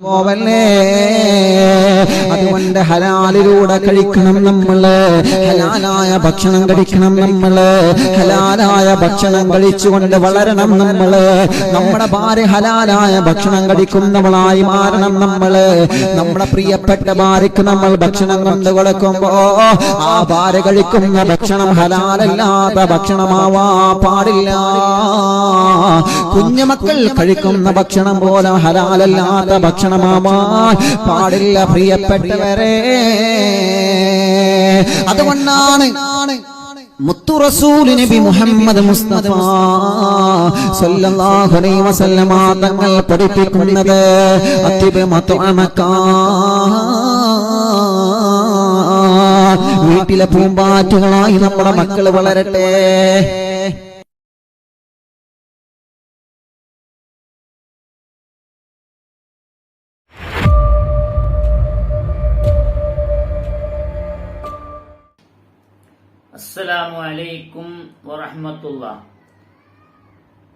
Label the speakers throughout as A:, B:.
A: പോവല്ലേ? അതുകൊണ്ട് ഹലാലിലൂടെ കഴിക്കണം നമ്മൾ ഹലാലായ ഭക്ഷണം കഴിക്കണം നമ്മൾ ഹലാലായ ഭക്ഷണം കഴിച്ചുകൊണ്ട് വളരണം നമ്മൾ നമ്മുടെ ഭാര്യ ഹലാലായ ഭക്ഷണം കഴിക്കുന്നവളായി മാറണം നമ്മൾ നമ്മുടെ പ്രിയപ്പെട്ട ഭാര്യക്ക് നമ്മൾ ഭക്ഷണം കൊണ്ട് കൊടുക്കുമ്പോ ആ ഭാര്യ കഴിക്കുന്ന ഭക്ഷണം ഹലാലല്ലാത്ത ഭക്ഷണമാവാ പാടില്ല. കുഞ്ഞുമക്കൾ കഴിക്കുന്ന ഭക്ഷണം പോലെ ഹലാലല്ലാത്ത ഭക്ഷണമാവാൻ പാടില്ല പ്രിയപ്പെട്ടവരെ. അതുകൊണ്ടാണ് മുത്തു റസൂൽ നബി മുഹമ്മദ് മുസ്തഫ സല്ലല്ലാഹു അലൈഹി വസല്ലമ തങ്ങൾ പഠിപ്പിക്കുന്നത് അത്തിബ് മത്അമക്കാ വീട്ടിലെ പൂമ്പാറ്റുകളായി നമ്മുടെ മക്കൾ വളരട്ടെ.
B: അലൈക്കും വറഹമത്തുള്ള.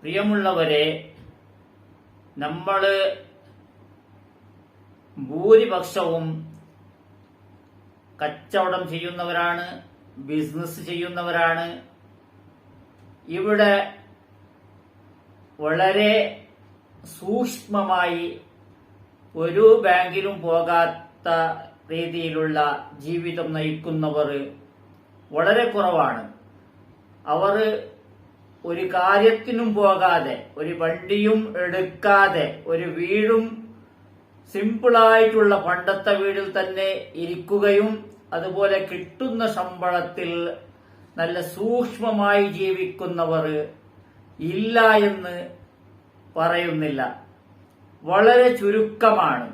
B: പ്രിയമുള്ളവരെ നമ്മൾ ഭൂരിപക്ഷവും കച്ചവടം ചെയ്യുന്നവരാണ് ബിസിനസ് ചെയ്യുന്നവരാണ്. ഇവിടെ വളരെ സൂക്ഷ്മമായി ഒരു ബാങ്കിലും പോകാത്ത രീതിയിലുള്ള ജീവിതം നയിക്കുന്നവർ വളരെ കുറവാണ്. അവർ ഒരു കാര്യത്തിനും പോകാതെ ഒരു വണ്ടിയും എടുക്കാതെ ഒരു വീടും സിമ്പിളായിട്ടുള്ള പണ്ടത്തെ വീടിൽ തന്നെ ഇരിക്കുകയും അതുപോലെ കിട്ടുന്ന ശമ്പളത്തിൽ നല്ല സൂക്ഷ്മമായി ജീവിക്കുന്നവർ ഇല്ല എന്ന് പറയുന്നില്ല. വളരെ ചുരുക്കമാണ്.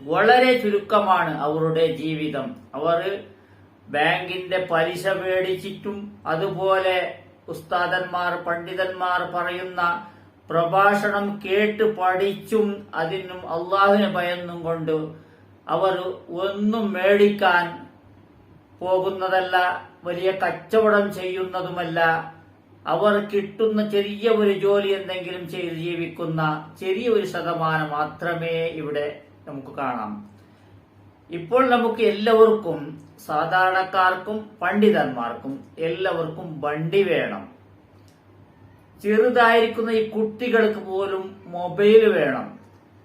B: വളരെ ചുരുക്കമാണ് അവരുടെ ജീവിതം. അവർ ബാങ്കിന്റെ പലിശ മേടിച്ചിട്ടും അതുപോലെ ഉസ്താദന്മാർ പണ്ഡിതന്മാർ പറയുന്ന പ്രഭാഷണം കേട്ട് പഠിച്ചും അതിനും അള്ളാഹുവിനെ ഭയന്നും കൊണ്ട് അവർ ഒന്നും മേടിക്കാൻ പോകുന്നതല്ല വലിയ കച്ചവടം ചെയ്യുന്നതുമല്ല. അവർ കിട്ടുന്ന ചെറിയ ഒരു ജോലി എന്തെങ്കിലും ചെയ്ത് ജീവിക്കുന്ന ചെറിയ ഒരു ശതമാനം മാത്രമേ ഇവിടെ നമുക്ക് കാണാം. ഇപ്പോൾ നമുക്ക് എല്ലാവർക്കും സാധാരണക്കാർക്കും പണ്ഡിതന്മാർക്കും എല്ലാവർക്കും വണ്ടി വേണം. ചെറുതായിരിക്കുന്ന ഈ കുട്ടികൾക്ക് പോലും മൊബൈൽ വേണം.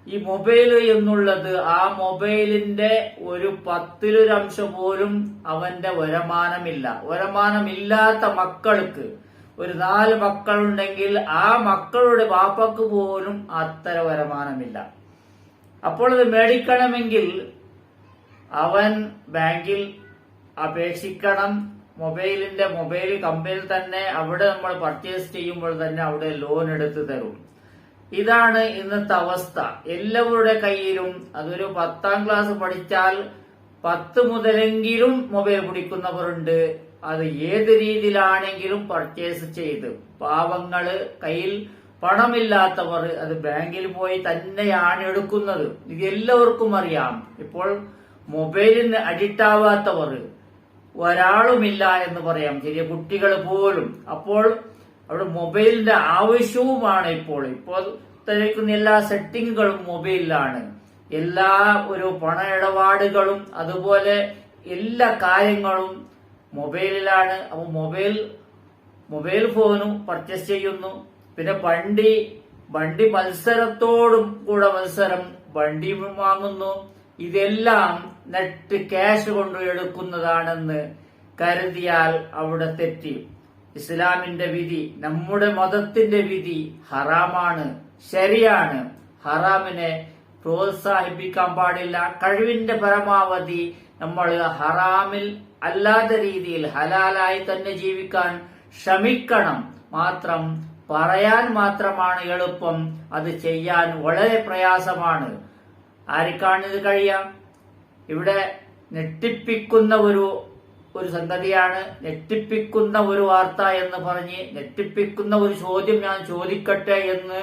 B: ഈ മൊബൈൽ എന്നുള്ളത് ആ മൊബൈലിന്റെ ഒരു പത്തിലൊരംശം പോലും അവന്റെ വരുമാനമില്ല. വരുമാനമില്ലാത്ത മക്കൾക്ക് ഒരു നാല് മക്കളുണ്ടെങ്കിൽ ആ മക്കളുടെ വാപ്പക്ക് പോലും അത്തര വരുമാനമില്ല. അപ്പോൾ അത് മേടിക്കണമെങ്കിൽ അവൻ ബാങ്കിൽ അപേക്ഷിക്കണം. മൊബൈലിന്റെ മൊബൈൽ കമ്പനിയിൽ തന്നെ അവിടെ നമ്മൾ പർച്ചേസ് ചെയ്യുമ്പോൾ തന്നെ അവിടെ ലോൺ എടുത്തു തരും. ഇതാണ് ഇന്നത്തെ അവസ്ഥ. എല്ലാവരുടെ കയ്യിലും അതൊരു പത്താം ക്ലാസ് പഠിച്ചാൽ പത്ത് മുതലെങ്കിലും മൊബൈൽ പിടിക്കുന്നവരുണ്ട്. അത് ഏത് രീതിയിലാണെങ്കിലും പർച്ചേസ് ചെയ്ത്. പാവങ്ങൾ കയ്യിൽ പണമില്ലാത്തവർ അത് ബാങ്കിൽ പോയി തന്നെയാണ് എടുക്കുന്നത്. ഇത് എല്ലാവർക്കും അറിയാം. ഇപ്പോൾ മൊബൈലിന് അഡിക്റ്റാവാത്തവർ ഒരാളുമില്ല എന്ന് പറയാം. ചെറിയ കുട്ടികൾ പോലും. അപ്പോൾ അവിടെ മൊബൈലിന്റെ ആവശ്യവുമാണ് ഇപ്പോൾ. ഇപ്പോൾ തിരക്കുന്ന എല്ലാ സെറ്റിങ്ങുകളും മൊബൈലിലാണ്. എല്ലാ ഒരു പണ ഇടപാടുകളും അതുപോലെ എല്ലാ കാര്യങ്ങളും മൊബൈലിലാണ്. അപ്പോൾ മൊബൈൽ മൊബൈൽ ഫോണും പർച്ചേസ് ചെയ്യുന്നു. പിന്നെ വണ്ടി വണ്ടി മത്സരത്തോടും കൂടെ മത്സരം വണ്ടിയും വാങ്ങുന്നു. ഇതെല്ലാം നെറ്റ് ക്യാഷ് കൊണ്ട് എടുക്കുന്നതാണെന്ന് കരുതിയാൽ അവിടെ തെറ്റി. ഇസ്ലാമിന്റെ വിധി നമ്മുടെ മതത്തിന്റെ വിധി ഹറാമാണ് ശരിയാണ്. ഹറാമിനെ പ്രോത്സാഹിപ്പിക്കാൻ പാടില്ല. കഴിവിന്റെ പരമാവധി നമ്മൾ ഹറാമിൽ അല്ലാത്ത രീതിയിൽ ഹലാലായി തന്നെ ജീവിക്കാൻ ശ്രമിക്കണം. മാത്രം പറയാൻ മാത്രമാണ് എളുപ്പം. അത് ചെയ്യാൻ വളരെ പ്രയാസമാണ്. ആർക്കാണ് ഇത് കഴിയാം? ഇവിടെ ഞെട്ടിപ്പിക്കുന്ന ഒരു ഒരു സംഗതിയാണ് ഞെട്ടിപ്പിക്കുന്ന ഒരു വാർത്ത എന്ന് പറഞ്ഞ് ഞെട്ടിപ്പിക്കുന്ന ഒരു ചോദ്യം ഞാൻ ചോദിക്കട്ടെ എന്ന്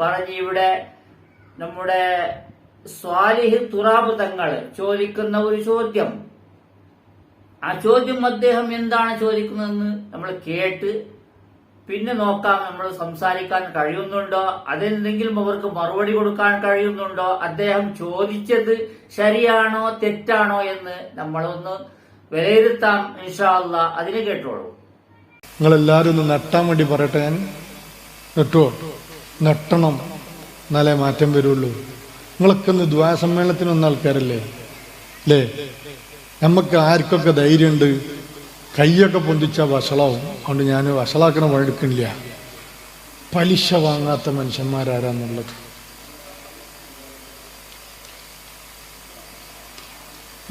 B: പറഞ്ഞ് ഇവിടെ നമ്മുടെ സ്വാലിഹ് തുറാബ് തങ്ങൾ ചോദിക്കുന്ന ഒരു ചോദ്യം. ആ ചോദ്യം അദ്ദേഹം എന്താണ് ചോദിക്കുന്നതെന്ന് നമ്മൾ കേട്ട് പിന്നെ നോക്കാം നമ്മൾ സംസാരിക്കാൻ കഴിയുന്നുണ്ടോ? അതെന്തെങ്കിലും അവർക്ക് മറുപടി കൊടുക്കാൻ കഴിയുന്നുണ്ടോ? അദ്ദേഹം ചോദിച്ചത് ശരിയാണോ തെറ്റാണോ എന്ന് നമ്മളൊന്ന് വിലയിരുത്താം ഇൻഷാല്ല അതിന് കേട്ടോളൂ.
C: നിങ്ങൾ എല്ലാരും ഒന്ന് നട്ടാൻ വേണ്ടി പറയട്ടെ ഞാൻ? നട്ടുവോ നട്ടണം എന്നാലേ മാറ്റം വരുള്ളൂ. നിങ്ങളൊക്കെ ഒന്ന് ദ്വായ സമ്മേളനത്തിന് വന്ന ആൾക്കാരല്ലേ? അല്ലേ? നമുക്ക് ആർക്കൊക്കെ ധൈര്യമുണ്ട്? കൈയൊക്കെ പൊന്തിച്ച വഷളാവും. അതുകൊണ്ട് ഞാൻ വഷളാക്കണ പണിയെടുക്കണില്ല പലിശ വാങ്ങാത്ത മനുഷ്യന്മാരാരാന്നുള്ളത്.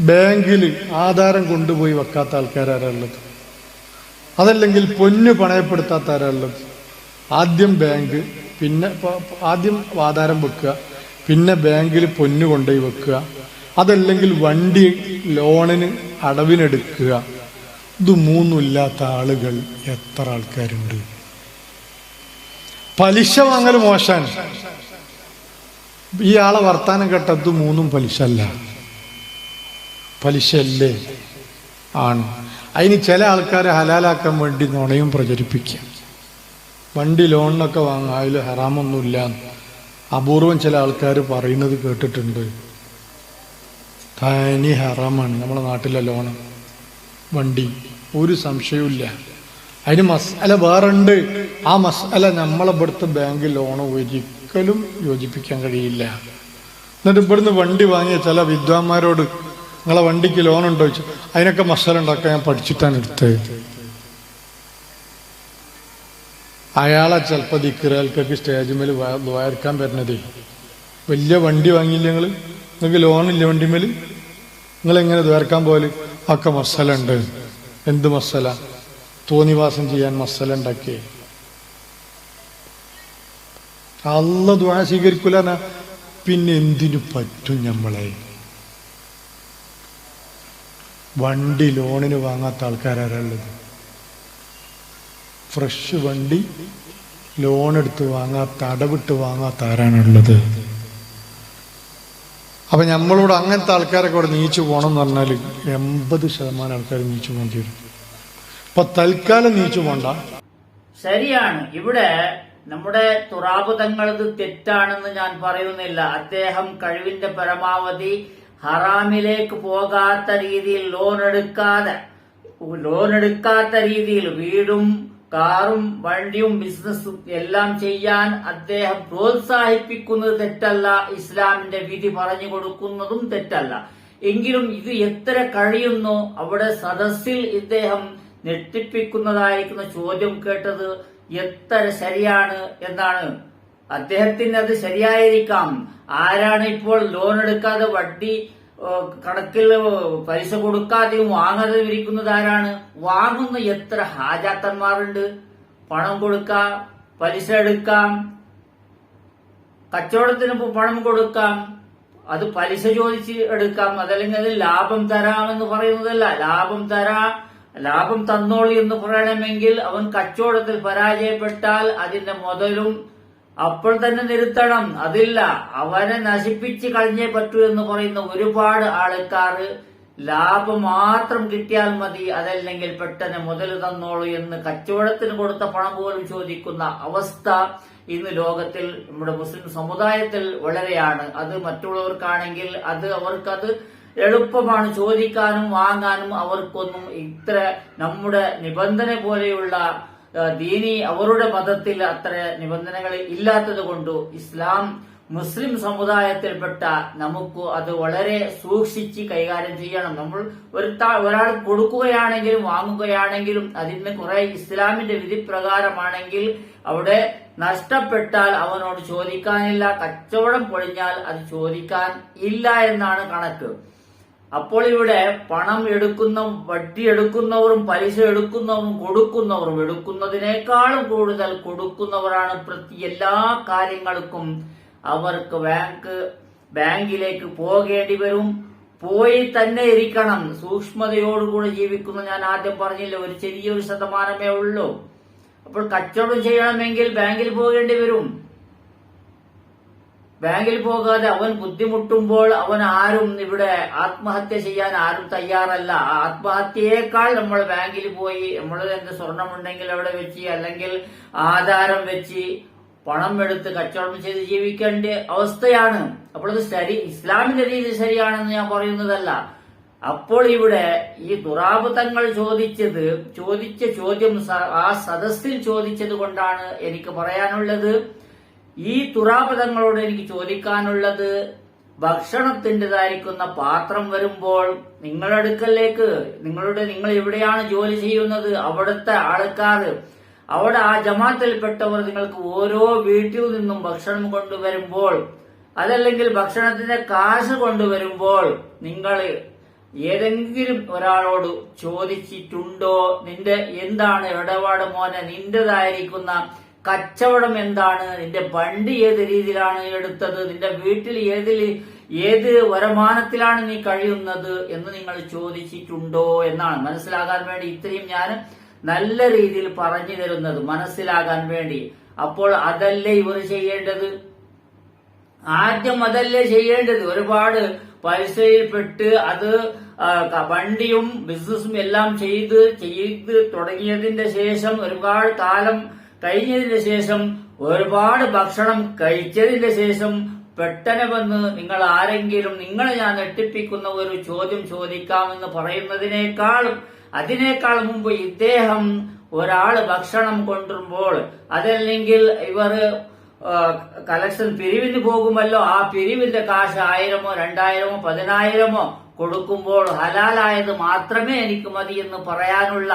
C: ബാങ്കിൽ ആധാരം കൊണ്ടുപോയി വെക്കാത്ത ആൾക്കാരാരാ ഉള്ളത് അതല്ലെങ്കിൽ പൊന്ന് പണയപ്പെടുത്താത്ത ആരാളുള്ളത് ആദ്യം ബാങ്ക് പിന്നെ ആദ്യം ആധാരം വെക്കുക പിന്നെ ബാങ്കിൽ പൊന്ന് കൊണ്ടുപോയി വെക്കുക അതല്ലെങ്കിൽ വണ്ടി ലോണിന് അടവിനെടുക്കുക. ഇത് മൂന്നുമില്ലാത്ത ആളുകൾ എത്ര ആൾക്കാരുണ്ട്? പലിശ വാങ്ങൽ മോശാൻ ഈ ആളെ വർത്താനം കേട്ടത് മൂന്നും പലിശ അല്ല പലിശ അല്ലേ ആണ്. അതിന് ചില ആൾക്കാരെ ഹലാലാക്കാൻ വേണ്ടി നുണയും പ്രചരിപ്പിക്കാം വണ്ടി ലോണിനൊക്കെ വാങ്ങാം അതിൽ ഹറാമൊന്നുമില്ല. അപൂർവം ചില ആൾക്കാർ പറയുന്നത് കേട്ടിട്ടുണ്ട്. തനി ഹറാമാണ്. നമ്മുടെ നാട്ടിലെ ലോണ്. വണ്ടി. ഒരു സംശയവുമില്ല. അതിന് മസാല വേറുണ്ട്. ആ മസാല നമ്മളെ ഇവിടുത്തെ ബാങ്ക് ലോൺ ഒരിക്കലും യോജിപ്പിക്കാൻ കഴിയില്ല. എന്നിട്ട് ഇവിടുന്ന് വണ്ടി വാങ്ങിയ ചില വിദ്വാന്മാരോട് നിങ്ങളെ വണ്ടിക്ക് ലോൺ ഉണ്ടോ? ചോദിച്ചു. അതിനൊക്കെ മസാല ഉണ്ടാക്കാൻ ഞാൻ പഠിച്ചിട്ടാണ് എടുത്തത്. അയാളെ ചിലപ്പോൾ ദിക്കിറയാൾക്കൊക്കെ സ്റ്റേജ് മേൽ വയർക്കാൻ വരണതേ വലിയ വണ്ടി വാങ്ങിയില്ല നിങ്ങൾ നിങ്ങൾക്ക് ലോണില്ല വണ്ടിമേൽ നിങ്ങൾ എങ്ങനെ പോലും ഒക്കെ മസലുണ്ട് എന്ത് മസല? തോന്നിവാസം ചെയ്യാൻ മസല ഉണ്ടാക്കിയേ. അല്ല ദ്വാ സ്വീകരിക്കൂല പിന്നെ എന്തിനു പറ്റും നമ്മളെ വണ്ടി ലോണിന് വാങ്ങാത്ത ആൾക്കാരാരുള്ളത്? ഫ്രഷ് വണ്ടി ലോൺ എടുത്ത് വാങ്ങാത്ത അടവിട്ട് വാങ്ങാത്ത ആരാണുള്ളത്? അപ്പൊ നമ്മളോട് അങ്ങനത്തെ ആൾക്കാരൊക്കെ ഇവിടെ നീച്ചു പോകണം എന്ന് പറഞ്ഞാൽ എൺപത് ശതമാനം ആൾക്കാർ നീച്ചു പോകേണ്ടി വരും. അപ്പൊ തൽക്കാലം നീച്ചു പോണ്ട.
B: ശരിയാണ്. ഇവിടെ നമ്മുടെ തുറാബുതങ്ങളത് തെറ്റാണെന്ന് ഞാൻ പറയുന്നില്ല. അദ്ദേഹം കഴിവിന്റെ പരമാവധി ഹറാമിലേക്ക് പോകാത്ത രീതിയിൽ ലോൺ എടുക്കാതെ ലോൺ എടുക്കാത്ത രീതിയിൽ വീടും കാറും വണ്ടിയും ബിസിനസ്സും എല്ലാം ചെയ്യാൻ അദ്ദേഹം പ്രോത്സാഹിപ്പിക്കുന്നത് തെറ്റല്ല. ഇസ്ലാമിന്റെ വിധി പറഞ്ഞു കൊടുക്കുന്നതും തെറ്റല്ല. എങ്കിലും ഇത് എത്ര കഴിയുന്നു അവിടെ സദസ്സിൽ ഇദ്ദേഹം ഞെട്ടിപ്പിക്കുന്നതായിരിക്കുന്ന ചോദ്യം കേട്ടത് എത്ര ശരിയാണ് എന്നാണ്. അദ്ദേഹത്തിന് അത് ശരിയായിരിക്കാം. ആരാണ് ഇപ്പോൾ ലോൺ എടുക്കാതെ വട്ടി കണക്കിൽ പൈസ കൊടുക്കാതെയും വാങ്ങാതെ ഇരിക്കുന്നത് ആരാണ്? വാങ്ങുന്ന എത്ര ഹാജാക്കന്മാരുണ്ട് പണം കൊടുക്കാം പലിശ എടുക്കാം കച്ചവടത്തിന് പണം കൊടുക്കാം അത് പലിശ ചോദിച്ച് എടുക്കാം അതല്ലെങ്കിൽ അത് ലാഭം തരാമെന്ന് പറയുന്നതല്ല. ലാഭം തരാ ലാഭം തന്നോളി എന്ന് പറയണമെങ്കിൽ അവൻ കച്ചവടത്തിൽ പരാജയപ്പെട്ടാൽ അതിന്റെ മുതലും അപ്പോൾ തന്നെ നിർത്തണം അതില്ല. അവനെ നശിപ്പിച്ച് കളഞ്ഞേ പറ്റൂ എന്ന് പറയുന്ന ഒരുപാട് ആൾക്കാർ ലാഭം മാത്രം കിട്ടിയാൽ മതി. അതല്ലെങ്കിൽ പെട്ടെന്ന് മുതൽ തന്നോളൂ എന്ന് കച്ചവടത്തിന് കൊടുത്ത പണം പോലും ചോദിക്കുന്ന അവസ്ഥ ഇന്ന് ലോകത്തിൽ നമ്മുടെ മുസ്ലിം സമുദായത്തിൽ വളരെയാണ്. അത് മറ്റുള്ളവർക്കാണെങ്കിൽ അത് അവർക്കത് എളുപ്പമാണ്. ചോദിക്കാനും വാങ്ങാനും അവർക്കൊന്നും ഇത്ര നമ്മുടെ നിബന്ധന പോലെയുള്ള ദീനി അവരുടെ മതത്തിൽ അത്ര നിബന്ധനകൾ ഇല്ലാത്തത് ഇസ്ലാം മുസ്ലിം സമുദായത്തിൽപ്പെട്ട നമുക്ക് അത് വളരെ സൂക്ഷിച്ച് കൈകാര്യം ചെയ്യണം. നമ്മൾ ഒരു ഒരാൾ കൊടുക്കുകയാണെങ്കിലും വാങ്ങുകയാണെങ്കിലും അതിന് കുറെ ഇസ്ലാമിന്റെ വിധി പ്രകാരമാണെങ്കിൽ അവിടെ നഷ്ടപ്പെട്ടാൽ അവനോട് ചോദിക്കാനില്ല കച്ചവടം പൊളിഞ്ഞാൽ അത് ചോദിക്കാൻ ഇല്ല എന്നാണ് കണക്ക്. അപ്പോൾ ഇവിടെ പണം എടുക്കുന്ന വട്ടി എടുക്കുന്നവരും പലിശ എടുക്കുന്നവരും കൊടുക്കുന്നവരും എടുക്കുന്നതിനേക്കാളും കൂടുതൽ കൊടുക്കുന്നവരാണ് പ്രതി എല്ലാ കാര്യങ്ങൾക്കും അവർക്ക് ബാങ്ക് ബാങ്കിലേക്ക് പോകേണ്ടി വരും. പോയി തന്നെ ഇരിക്കണം. സൂക്ഷ്മതയോടുകൂടി ജീവിക്കുന്ന. ഞാൻ ആദ്യം പറഞ്ഞില്ല ഒരു ചെറിയൊരു ശതമാനമേ ഉള്ളൂ. അപ്പോൾ കച്ചവടം ചെയ്യണമെങ്കിൽ ബാങ്കിൽ പോകേണ്ടി വരും. ബാങ്കിൽ പോകാതെ അവൻ ബുദ്ധിമുട്ടുമ്പോൾ അവൻ ആരും ഇവിടെ ആത്മഹത്യ ചെയ്യാൻ ആരും തയ്യാറല്ല. ആത്മഹത്യയേക്കാൾ നമ്മൾ ബാങ്കിൽ പോയി നമ്മൾ എന്ത് സ്വർണമുണ്ടെങ്കിൽ അവിടെ വെച്ച് അല്ലെങ്കിൽ ആധാരം വെച്ച് പണം എടുത്ത് കച്ചവടം ചെയ്ത് ജീവിക്കേണ്ട അവസ്ഥയാണ്. അപ്പോൾ ഇത് ശരി ഇസ്ലാമിന്റെ രീതി ശരിയാണെന്ന് ഞാൻ പറയുന്നതല്ല. അപ്പോൾ ഇവിടെ ഈ ദുറാബ് തങ്ങൾ ചോദിച്ചത് ചോദിച്ച ചോദ്യം ആ സദസ്സിൽ ചോദിച്ചത് കൊണ്ടാണ് എനിക്ക് പറയാനുള്ളത്. ഈ തുറാപദങ്ങളോട് എനിക്ക് ചോദിക്കാനുള്ളത് ഭക്ഷണത്തിന്റെതായിരിക്കുന്ന പാത്രം വരുമ്പോൾ നിങ്ങളുടെ അടുക്കലേക്ക് നിങ്ങളുടെ നിങ്ങൾ എവിടെയാണ് ജോലി ചെയ്യുന്നത് അവിടുത്തെ ആൾക്കാർ അവിടെ ആ ജമാത്തിൽപ്പെട്ടവർ നിങ്ങൾക്ക് ഓരോ വീട്ടിൽ നിന്നും ഭക്ഷണം കൊണ്ടുവരുമ്പോൾ അതല്ലെങ്കിൽ ഭക്ഷണത്തിന്റെ കാശ് കൊണ്ടുവരുമ്പോൾ നിങ്ങൾ ഏതെങ്കിലും ഒരാളോട് ചോദിച്ചിട്ടുണ്ടോ? നിന്റെ എന്താണ് ഇടപാട് മോനെ? നിന്റേതായിരിക്കുന്ന കച്ചവടം എന്താണ്? നിന്റെ വണ്ടി ഏത് രീതിയിലാണ് എടുത്തത്? നിന്റെ വീട്ടിൽ ഏതിൽ ഏത് വരുമാനത്തിലാണ് നീ കഴിയുന്നത് എന്ന് നിങ്ങൾ ചോദിച്ചിട്ടുണ്ടോ എന്നാണ് മനസ്സിലാകാൻ വേണ്ടി ഇത്രയും ഞാൻ നല്ല രീതിയിൽ പറഞ്ഞു തരുന്നത് മനസ്സിലാകാൻ വേണ്ടി. അപ്പോൾ അതല്ലേ ഇവർ ചെയ്യേണ്ടത്? ആദ്യം അതല്ലേ ചെയ്യേണ്ടത്? ഒരുപാട് പൈസയിൽപ്പെട്ട് അത് വണ്ടിയും ബിസിനസ്സും എല്ലാം ചെയ്ത് ചെയ്ത് തുടങ്ങിയതിന്റെ ശേഷം ഒരുപാട് കാലം കഴിഞ്ഞതിന് ശേഷം ഒരുപാട് ഭക്ഷണം കഴിച്ചതിന്റെ ശേഷം പെട്ടെന്ന് വന്ന് നിങ്ങൾ ആരെങ്കിലും നിങ്ങളെ ഞാൻ ഞെട്ടിപ്പിക്കുന്ന ഒരു ചോദ്യം ചോദിക്കാമെന്ന് പറയുന്നതിനേക്കാൾ അതിനേക്കാൾ മുമ്പ് ഇദ്ദേഹം ഒരാൾ ഭക്ഷണം കൊണ്ടുവരുമ്പോൾ അതല്ലെങ്കിൽ ഇവർ കളക്ഷൻ പിരിവിന് പോകുമല്ലോ ആ പിരിവിന്റെ കാശ് ആയിരമോ രണ്ടായിരമോ പതിനായിരമോ കൊടുക്കുമ്പോൾ ഹലാലായത് മാത്രമേ എനിക്ക് മതി എന്ന് പറയാനുള്ള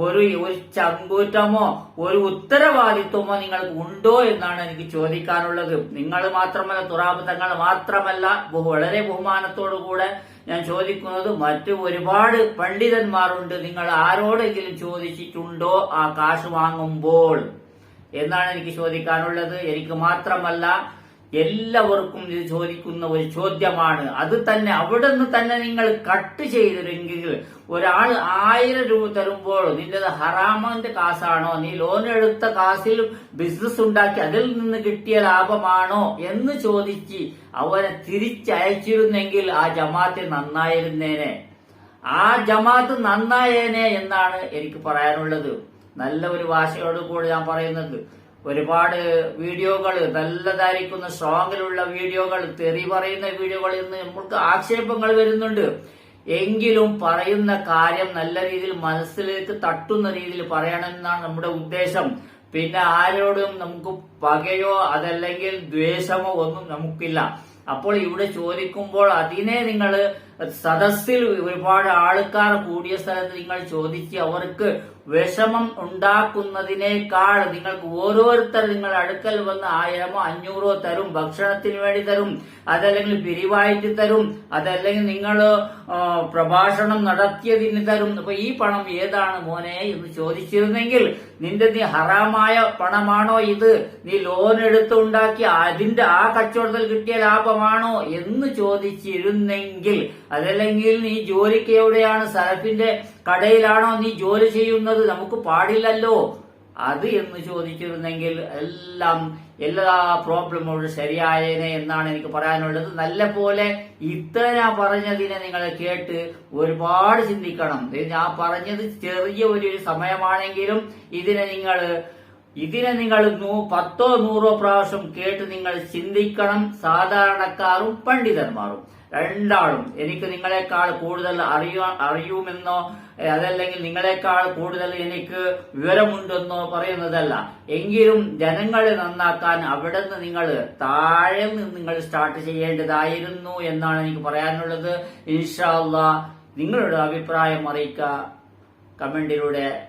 B: ഒരു ഒരു ചങ്കൂറ്റമോ ഒരു ഉത്തരവാദിത്വമോ നിങ്ങൾക്ക് ഉണ്ടോ എന്നാണ് എനിക്ക് ചോദിക്കാനുള്ളത്. നിങ്ങൾ മാത്രമല്ല തുറാബ് തങ്ങൾ മാത്രമല്ല വളരെ ബഹുമാനത്തോടു കൂടെ ഞാൻ ചോദിക്കുന്നത് മറ്റു ഒരുപാട് പണ്ഡിതന്മാരുണ്ട്. നിങ്ങൾ ആരോടെങ്കിലും ചോദിച്ചിട്ടുണ്ടോ ആ കാശ് വാങ്ങുമ്പോൾ? എന്നാണ് എനിക്ക് ചോദിക്കാനുള്ളത്. എനിക്ക് മാത്രമല്ല എല്ലാവർക്കും ഇത് ചോദിക്കുന്ന ഒരു ചോദ്യമാണ്. അത് തന്നെ അവിടെ നിന്ന് തന്നെ നിങ്ങൾ കട്ട് ചെയ്തിരുന്നെങ്കിൽ ഒരാൾ ആയിരം രൂപ തരുമ്പോൾ നിന്റേത് ഹറാമന്റെ കാസാണോ നീ ലോൺ എടുത്ത കാശിൽ ബിസിനസ് ഉണ്ടാക്കി അതിൽ നിന്ന് കിട്ടിയ ലാഭമാണോ എന്ന് ചോദിച്ച് അവനെ തിരിച്ചയച്ചിരുന്നെങ്കിൽ ആ ജമാഅത്തെ നന്നായിരുന്നേനെ. ആ ജമാഅത്ത് നന്നായേനെ എന്നാണ് എനിക്ക് പറയാനുള്ളത്. നല്ല ഒരു ഭാഷയോട് കൂടി ഞാൻ പറയുന്നത്. ഒരുപാട് വീഡിയോകൾ നല്ലതായിരിക്കുന്ന സ്ട്രോങ്ങിലുള്ള വീഡിയോകൾ തെറി പറയുന്ന വീഡിയോകളിൽ നിന്ന് നമുക്ക് ആക്ഷേപങ്ങൾ വരുന്നുണ്ട്. എങ്കിലും പറയുന്ന കാര്യം നല്ല രീതിയിൽ മനസ്സിലേക്ക് തട്ടുന്ന രീതിയിൽ പറയണമെന്നാണ് നമ്മുടെ ഉദ്ദേശം. പിന്നെ ആരോടും നമുക്ക് പകയോ അതല്ലെങ്കിൽ ദ്വേഷമോ ഒന്നും നമുക്കില്ല. അപ്പോൾ ഇവിടെ ചോദിക്കുമ്പോൾ അതിനെ നിങ്ങൾ സദസ്സിൽ ഒരുപാട് ആൾക്കാർ കൂടിയ സ്ഥലത്ത് നിങ്ങൾ ചോദിച്ച് അവർക്ക് വിഷമം ഉണ്ടാക്കുന്നതിനേക്കാൾ നിങ്ങൾക്ക് ഓരോരുത്തർ നിങ്ങൾ അടുക്കൽ വന്ന് ആയിരമോ അഞ്ഞൂറോ തരും ഭക്ഷണത്തിന് വേണ്ടി തരും അതല്ലെങ്കിൽ പിരിവായിട്ട് തരും അതല്ലെങ്കിൽ നിങ്ങൾ പ്രഭാഷണം നടത്തിയതിന് തരും. അപ്പൊ ഈ പണം ഏതാണ് മോനെ എന്ന് ചോദിച്ചിരുന്നെങ്കിൽ നിന്റെ നീ ഹറാമായ പണമാണോ ഇത്? നീ ലോൺ എടുത്തുണ്ടാക്കി അതിന്റെ ആ കച്ചവടത്തിൽ കിട്ടിയ ലാഭമാണോ എന്ന് ചോദിച്ചിരുന്നെങ്കിൽ അതല്ലെങ്കിൽ നീ ജോലിക്ക് എവിടെയാണ്? സലഫിന്റെ കടയിലാണോ നീ ജോലി ചെയ്യുന്നത്? നമുക്ക് പാടില്ലല്ലോ. അത് എന്ന് ചോദിച്ചിരുന്നെങ്കിൽ എല്ലാം എല്ലാ പ്രോബ്ലമോട് ശരിയായേനെ എന്നാണ് എനിക്ക് പറയാനുള്ളത്. നല്ല പോലെ ഞാൻ പറഞ്ഞതിനെ നിങ്ങൾ കേട്ട് ഒരുപാട് ചിന്തിക്കണം. ഞാൻ പറഞ്ഞത് ചെറിയ ഒരു സമയമാണെങ്കിലും ഇതിനെ നിങ്ങൾ ഇതിനെ നിങ്ങൾ പത്തോ നൂറോ പ്രാവശ്യം കേട്ട് നിങ്ങൾ ചിന്തിക്കണം. സാധാരണക്കാരും പണ്ഡിതന്മാരും. രണ്ടാളും. എനിക്ക് നിങ്ങളെക്കാൾ കൂടുതൽ അറിയാ അറിയുമെന്നോ അതല്ലെങ്കിൽ നിങ്ങളെക്കാൾ കൂടുതൽ എനിക്ക് വിവരമുണ്ടെന്നോ പറയുന്നതല്ല. എങ്കിലും ജനങ്ങളെ നന്നാക്കാൻ അവിടെ നിന്ന് നിങ്ങൾ താഴെ നിന്ന് നിങ്ങൾ സ്റ്റാർട്ട് ചെയ്യേണ്ടതായിരുന്നു എന്നാണ് എനിക്ക് പറയാനുള്ളത്. ഇൻഷാല്ല നിങ്ങളുടെ അഭിപ്രായം അറിയിക്കുക. കമന്റിലൂടെ